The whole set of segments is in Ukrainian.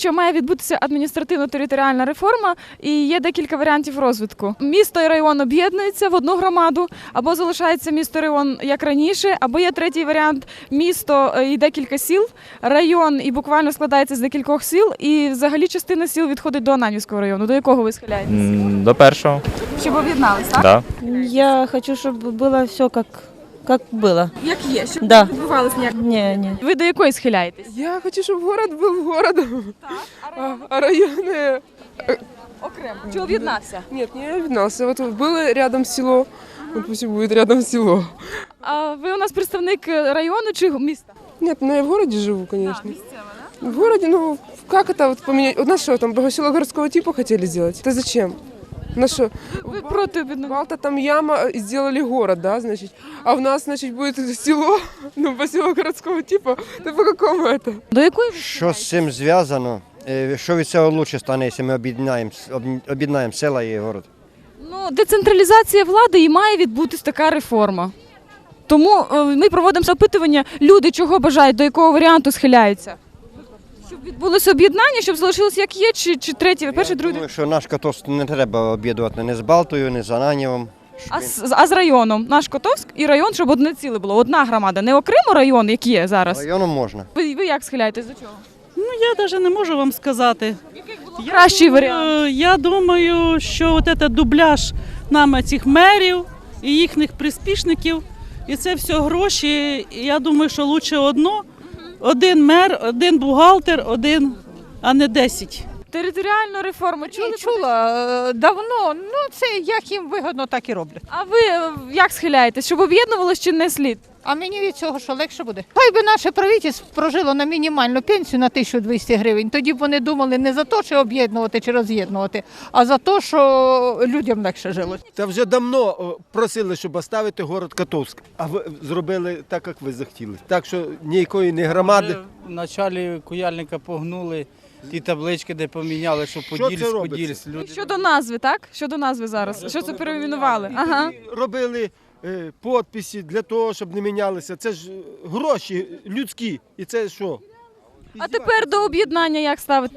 що має відбутися адміністративно-територіальна реформа, і є декілька варіантів розвитку. Місто і район об'єднуються в одну громаду, або залишається місто і район як раніше, або є третій варіант місто е, і декілька сіл, район і буквально складається з декількох сіл, і взагалі частина сіл відходить до Ананівського району. До якого ви схиляєтесь? До першого, Щоб об'єднались, так? да. Я хочу, чтобы было все как, как было. Як є, щоб Да. не відбувалось ніяк. Не, не. Ви до якої схиляєтесь? Я хочу, чтобы город был городом, а, а районы... Окремо. Чи об'єднався? Нет, не объединялся. Вот было рядом село, вот пусть и будет рядом село. А ви у нас представник е, району чи міста? Нет, ну я в городе живу, конечно. В городе, ну как это вот поменять? У нас что, там село городского типа хотели сделать? Это зачем? На что? Ви проти об'єднання? Балта там яма, и сделали город, да, значит. А у нас, значит, будет село, ну, поселок городского типа. Да по какому это? До якої ви Що з цим зв'язано? Е, Що від цього краще стане, якщо ми об'єднаємо, об- об'єднаємо села і город? Ну, децентралізація влади і має відбутись така реформа. Тому е, ми проводимо опитування, люди чого бажають, до якого варіанту схиляються. Щоб відбулося об'єднання, щоб залишилось як є, чи, чи третє, перший, Я думаю, що наш Котовськ не треба об'єднувати не з Балтою, не з Ананєвом. А з, а з районом наш Котовськ і район, щоб одне ціле було, одна громада, не окремо район, як є зараз. Районом можна. Ви, ви як схиляєтесь до чого? Ну, я навіть не можу вам сказати. Кращий варіант. Е, Я думаю, що от це дубляж нам цих мерів і їхніх приспішників, і це все гроші. І Я думаю, що краще одно. Один мер, один бухгалтер, один, а не десять. Територіальну реформу чули? Чула е, давно. Ну це як їм вигодно, так і роблять. А ви як схиляєтесь? Щоб об'єднувалось чи не слід? А мені від цього що легше буде. Хай би наше правительство прожило на мінімальну пенсію на 1200 гривень. Тоді б вони думали не за те, що об'єднувати чи роз'єднувати, а за те, що людям легше жилось. Та вже давно просили, щоб оставити город Котовськ, а ви зробили так, як ви захотіли. Так що ніякої не громади. В началі куяльника погнули ті таблички, де поміняли, що робиться? Подільськ. Люди Щодо назви, так? Щодо назви зараз. Що це перейменували? Ага. Робили е, підписи для того, щоб не мінялися. Це ж е, гроші людські. І це що? А тепер до об'єднання як ставити?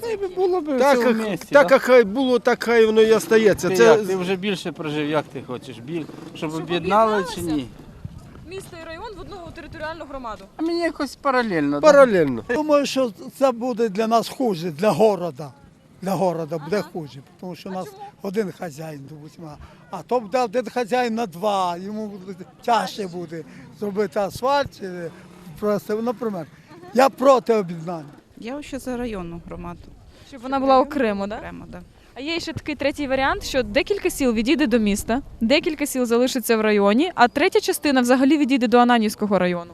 Хай би було б Так, все як, вместе, так да? як хай було, так хай воно і остається. Ти, Це як? ти вже більше прожив, як ти хочеш? Біль... Щоб об'єднали чи ні? Місто і район в одну територіальну громаду. А мені якось паралельно. да? паралельно. Думаю, що це буде для нас хуже, для города. Для города буде хуже, тому що у нас один хазяїн, допустимо. А то буде один хазяїн на два, йому буде тяжче буде зробити асфальт. Просто, наприклад, я проти об'єднання. Я ще за районну громаду. Щоб вона була окремо, так? Прямо, да. А є ще такий третій варіант, що декілька сіл відійде до міста, декілька сіл залишиться в районі, а третя частина взагалі відійде до Ананівського району.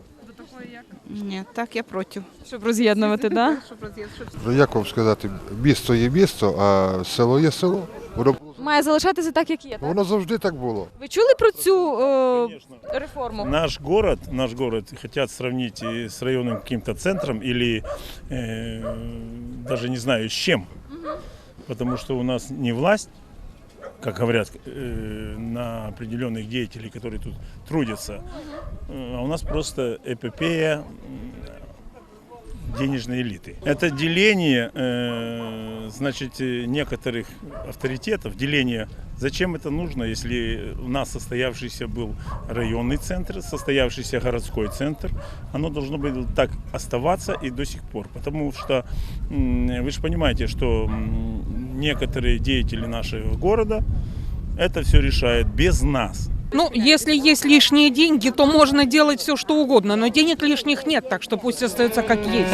Ні, так я проти. Щоб роз'єднувати, так? Ну, як вам сказати, місто є місто, а село є село. Воно, Має залишатися так, як є. Так? воно завжди так було. Ви чули про цю е, реформу? Наш город, наш город хотят сравнить и с районным каким-то центром или э, даже не знаю с чем. Потому что у нас не власть, как говорят, э, на определенных деятелей, которые тут трудятся, э, а у нас просто эпопея денежной элиты. Это деление, э, значит, некоторых авторитетов, деление. Зачем это нужно, если у нас состоявшийся был районный центр, состоявшийся городской центр? Оно должно было так оставаться и до сих пор. Потому что вы же понимаете, что некоторые деятели нашего города это все решают без нас. Ну, если есть лишние деньги, то можно делать все, что угодно, но денег лишних нет, так что пусть остается как есть.